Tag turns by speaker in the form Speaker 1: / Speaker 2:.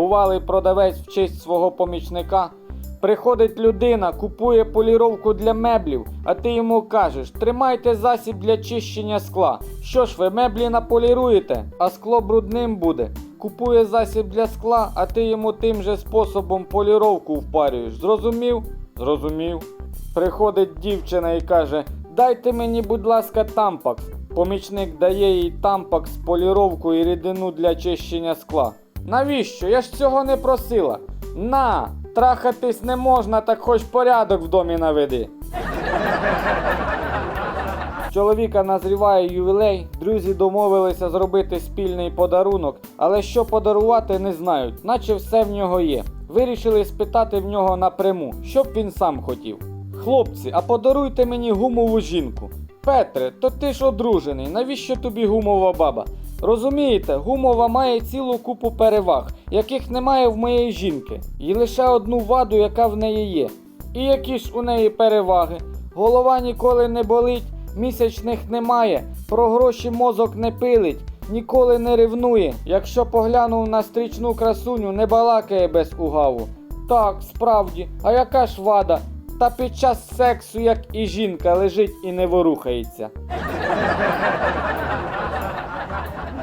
Speaker 1: бувалий продавець в честь свого помічника. Приходить людина, купує поліровку для меблів, а ти йому кажеш: тримайте засіб для чищення скла. Що ж ви меблі наполіруєте, а скло брудним буде. Купує засіб для скла, а ти йому тим же способом поліровку впарюєш. Зрозумів? Зрозумів. Приходить дівчина і каже: Дайте мені, будь ласка, тампакс. Помічник дає їй тампакс, поліровку і рідину для чищення скла. Навіщо? Я ж цього не просила. На, трахатись не можна, так хоч порядок в домі наведи. Чоловіка назріває ювілей, друзі домовилися зробити спільний подарунок, але що подарувати не знають, наче все в нього є. Вирішили спитати в нього напряму, що б він сам хотів. Хлопці, а подаруйте мені гумову жінку. Петре, то ти ж одружений, навіщо тобі гумова баба? Розумієте, гумова має цілу купу переваг, яких немає в моєї жінки, і лише одну ваду, яка в неї є. І які ж у неї переваги? Голова ніколи не болить, місячних немає, про гроші мозок не пилить, ніколи не ревнує. Якщо поглянув на стрічну красуню, не балакає без угаву. Так, справді, а яка ж вада? Та під час сексу, як і жінка, лежить і не ворухається.